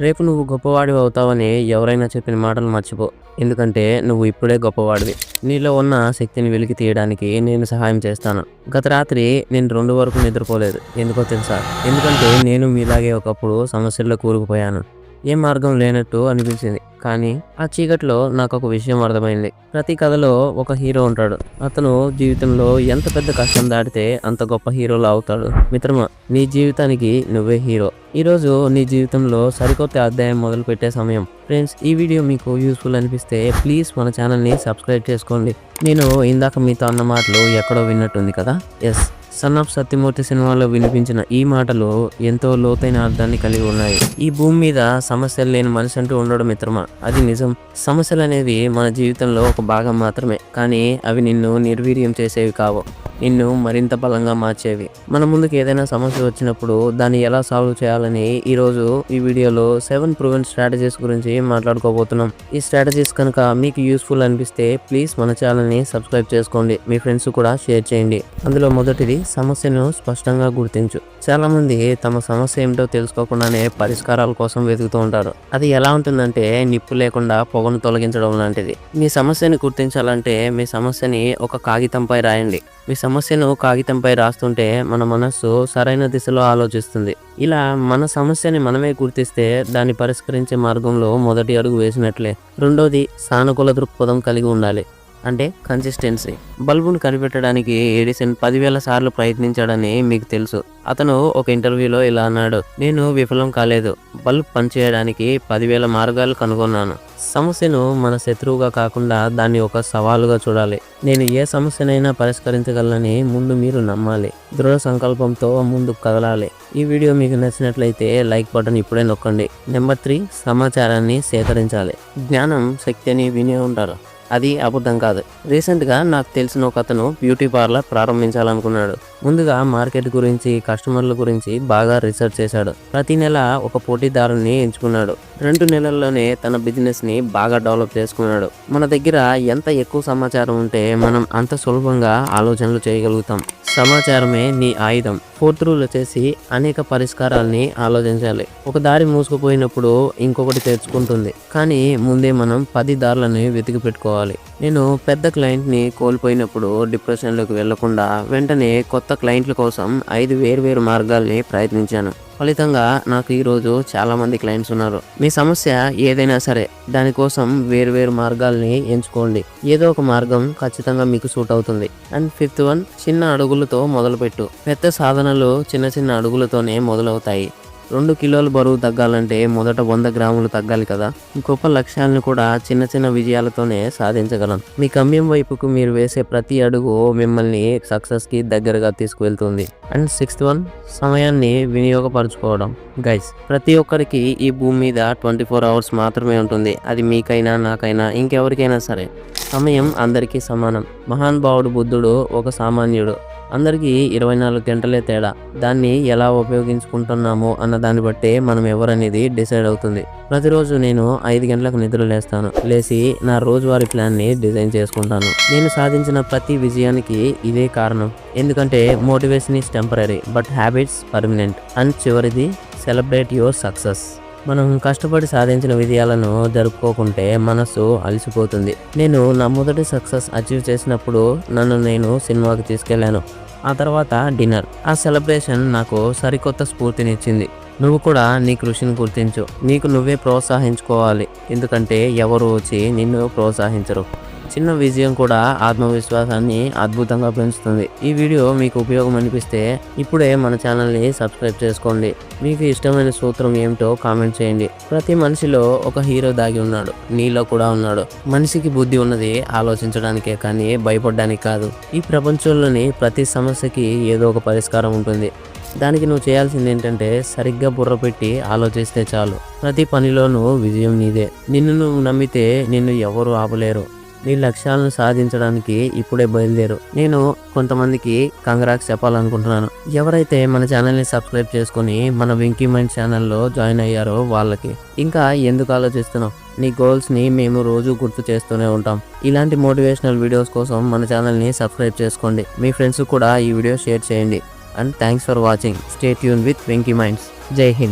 రేపు నువ్వు గొప్పవాడివి అవుతావని ఎవరైనా చెప్పిన మాటలు మర్చిపో. ఎందుకంటే నువ్వు ఇప్పుడే గొప్పవాడివి. నీలో ఉన్న శక్తిని వెలికి తీయడానికి నేను సహాయం చేస్తాను. గత రాత్రి నేను రెండు వరకు నిద్రపోలేదు. ఎందుకో తెలుసా? ఎందుకంటే నేను మీలాగే ఒకప్పుడు సమస్యల్లో కూరుకుపోయాను. ఏ మార్గం లేనట్టు అనిపించింది. కానీ ఆ చీకట్లో నాకు ఒక విషయం అర్థమైంది. ప్రతి కథలో ఒక హీరో ఉంటాడు. అతను జీవితంలో ఎంత పెద్ద కష్టం దాటితే అంత గొప్ప హీరోలో అవుతాడు. మిత్రమా నీ జీవితానికి నువ్వే హీరో. ఈరోజు నీ జీవితంలో సరికొత్త అధ్యాయం మొదలు పెట్టే సమయం. ఫ్రెండ్స్ ఈ వీడియో మీకు యూస్ఫుల్ అనిపిస్తే ప్లీజ్ మన ఛానల్ని సబ్స్క్రైబ్ చేసుకోండి. నేను ఇందాక మీతో అన్న మాటలు ఎక్కడో విన్నట్టుంది కదా? ఎస్ సన్ ఆఫ్ సత్యమూర్తి సినిమాలో వినిపించిన ఈ మాటలు ఎంతో లోతైన అర్థాన్ని కలిగి ఉన్నాయి. ఈ భూమి మీద సమస్యలు లేని మనిషి అంటూ ఉండడం మిత్రమా? అది నిజం. సమస్యలు అనేవి మన జీవితంలో ఒక భాగం మాత్రమే. కానీ అవి నిన్ను నిర్వీర్యం చేసేవి కావు. నిన్ను మరింత బలంగా మార్చేవి. మన ముందుకు ఏదైనా సమస్య వచ్చినప్పుడు దాన్ని ఎలా సాల్వ్ చేయాలని ఈరోజు ఈ వీడియోలో సెవెన్ ప్రూవెన్ స్ట్రాటజీస్ గురించి మాట్లాడుకోబోతున్నాం. ఈ స్ట్రాటజీస్ కనుక మీకు యూస్ఫుల్ అనిపిస్తే ప్లీజ్ మన ఛానల్ని సబ్స్క్రైబ్ చేసుకోండి. మీ ఫ్రెండ్స్ కూడా షేర్ చేయండి. అందులో మొదటిది సమస్యను స్పష్టంగా గుర్తించు. చాలామంది తమ సమస్య ఏమిటో తెలుసుకోకుండానే పరిష్కారాల కోసం వెతుకుతూ ఉంటారు. అది ఎలా ఉంటుందంటే నిప్పు లేకుండా పొగను తొలగించడం లాంటిది. మీ సమస్యని గుర్తించాలంటే మీ సమస్యని ఒక కాగితంపై రాయండి. మీ సమస్యను కాగితంపై రాస్తుంటే మన మనస్సు సరైన దిశలో ఆలోచిస్తుంది. ఇలా మన సమస్యని మనమే గుర్తిస్తే దాన్ని పరిష్కరించే మార్గంలో మొదటి అడుగు వేసినట్లే. రెండోది సానుకూల దృక్పథం కలిగి ఉండాలి. అంటే కన్సిస్టెన్సీ బల్బును కనిపెట్టడానికి ఎడిసన్ పదివేల సార్లు ప్రయత్నించాడని మీకు తెలుసు. అతను ఒక ఇంటర్వ్యూలో ఇలా అన్నాడు నేను విఫలం కాలేదు. బల్బ్ పనిచేయడానికి పదివేల మార్గాలు కనుగొన్నాను. సమస్యను మన శత్రువుగా కాకుండా దాన్ని ఒక సవాలుగా చూడాలి. నేను ఏ సమస్యనైనా పరిష్కరించగలనని ముందు మీరు నమ్మాలి. దృఢ సంకల్పంతో ముందుకు కదలాలి. ఈ వీడియో మీకు నచ్చినట్లయితే లైక్ బటన్ ఇప్పుడే నొక్కండి. నెంబర్ త్రీ సమాచారాన్ని సేకరించాలి. జ్ఞానం శక్తి అని వినే ఉంటారు. అది అబద్ధం కాదు. రీసెంట్గా నాకు తెలిసిన ఒక అతను బ్యూటీ పార్లర్ ప్రారంభించాలనుకున్నాడు. ముందుగా మార్కెట్ గురించి కస్టమర్ల గురించి బాగా రీసెర్చ్ చేశాడు. ప్రతి నెల ఒక పోటీదారుని ఎంచుకున్నాడు. రెండు నెలల్లోనే తన బిజినెస్ని బాగా డెవలప్ చేసుకున్నాడు. మన దగ్గర ఎంత ఎక్కువ సమాచారం ఉంటే మనం అంత సులభంగా ఆలోచనలు చేయగలుగుతాం. సమాచారమే నీ ఆయుధం. ఫోర్త్ రూల్ వచ్చేసి అనేక పరిష్కారాల్ని ఆలోచించాలి. ఒక దారి మూసుకుపోయినప్పుడు ఇంకొకటి తెరుచుకుంటుంది కానీ ముందే మనం పది దారులని వెతికి పెట్టుకోవాలి. నేను పెద్ద క్లయింట్ని కోల్పోయినప్పుడు డిప్రెషన్లోకి వెళ్ళకుండా వెంటనే కొత్త క్లయింట్ల కోసం ఐదు వేరు వేరు మార్గాల్ని ప్రయత్నించాను. ఫలితంగా నాకు ఈరోజు చాలా మంది క్లయింట్స్ ఉన్నారు. మీ సమస్య ఏదైనా సరే దానికోసం వేరువేరు మార్గాల్ని ఎంచుకోండి. ఏదో ఒక మార్గం ఖచ్చితంగా మీకు సూట్ అవుతుంది. అండ్ ఫిఫ్త్ వన్ చిన్న అడుగులతో మొదలుపెట్టు. పెద్ద సాధనలు చిన్న చిన్న అడుగులతోనే మొదలవుతాయి. రెండు కిలోల బరువు తగ్గాలంటే మొదట వంద గ్రాములు తగ్గాలి కదా. గొప్ప లక్ష్యాలను కూడా చిన్న చిన్న విజయాలతోనే సాధించగలం మీ గమ్యం వైపుకు మీరు వేసే ప్రతి అడుగు మిమ్మల్ని సక్సెస్కి దగ్గరగా తీసుకువెళ్తుంది. అండ్ సిక్స్త్ వన్ సమయాన్ని వినియోగపరచుకోవడం. గైస్ ప్రతి ఒక్కరికి ఈ భూమి మీద ట్వంటీ ఫోర్ అవర్స్ మాత్రమే ఉంటుంది. అది మీకైనా నాకైనా ఇంకెవరికైనా సరే. సమయం అందరికీ సమానం. మహాన్ భావుడు బుద్ధుడు ఒక సామాన్యుడు. అందరికీ ఇరవై నాలుగు గంటలే తేడా. దాన్ని ఎలా ఉపయోగించుకుంటున్నాము అన్న దాన్ని బట్టే మనం ఎవరనేది డిసైడ్ అవుతుంది. ప్రతిరోజు నేను ఐదు గంటలకు నిద్ర లేస్తాను. లేచి నా రోజువారీ ప్లాన్ని డిజైన్ చేసుకుంటాను. నేను సాధించిన ప్రతి విజయానికి ఇదే కారణం. ఎందుకంటే motivation is temporary but habits permanent. And చివరిది సెలబ్రేట్ యువర్ సక్సెస్. మనం కష్టపడి సాధించిన విజయాలను జరుపుకోకుంటే మనసు అలసిపోతుంది. నేను నా మొదటి సక్సెస్ అచీవ్ చేసినప్పుడు నన్ను నేను సినిమాకి తీసుకెళ్ళాను ఆ తర్వాత డిన్నర్. ఆ సెలబ్రేషన్ నాకు సరికొత్త స్ఫూర్తినిచ్చింది. నువ్వు కూడా నీ కృషిని గుర్తించు. నీకు నువ్వే ప్రోత్సహించుకోవాలి. ఎందుకంటే ఎవరు వచ్చి నిన్ను ప్రోత్సహించరు. చిన్న విజయం కూడా ఆత్మవిశ్వాసాన్ని అద్భుతంగా పెంచుతుంది. ఈ వీడియో మీకు ఉపయోగం అనిపిస్తే ఇప్పుడే మన ఛానల్ని సబ్స్క్రైబ్ చేసుకోండి. మీకు ఇష్టమైన సూత్రం ఏమిటో కామెంట్ చేయండి. ప్రతి మనిషిలో ఒక హీరో దాగి ఉన్నాడు. నీలో కూడా ఉన్నాడు. మనిషికి బుద్ధి ఉన్నది ఆలోచించడానికే కానీ భయపడడానికి కాదు. ఈ ప్రపంచంలోని ప్రతి సమస్యకి ఏదో ఒక పరిష్కారం ఉంటుంది. దానికి నువ్వు చేయాల్సింది ఏంటంటే సరిగ్గా బుర్ర పెట్టి ఆలోచిస్తే చాలు. ప్రతి పనిలోనూ విజయం నీదే. నిన్ను నువ్వు నమ్మితే నిన్ను ఎవరు ఆపలేరు. నీ లక్ష్యాలను సాధించడానికి ఇప్పుడే బయలుదేరు. నేను కొంతమందికి కంగ్రాక్స్ చెప్పాలనుకుంటున్నాను. ఎవరైతే మన ఛానల్ని సబ్స్క్రైబ్ చేసుకుని మన వెంకీ మైండ్ ఛానల్లో జాయిన్ అయ్యారో వాళ్ళకి. ఇంకా ఎందుకు ఆలోచిస్తున్నావు? నీ గోల్స్ని మేము రోజు గుర్తు చేస్తూనే ఉంటాం. ఇలాంటి మోటివేషనల్ వీడియోస్ కోసం మన ఛానల్ని సబ్స్క్రైబ్ చేసుకోండి. మీ ఫ్రెండ్స్ కూడా ఈ వీడియో షేర్ చేయండి. And thanks for watching. Stay tune with Venky minds. జై హింద్.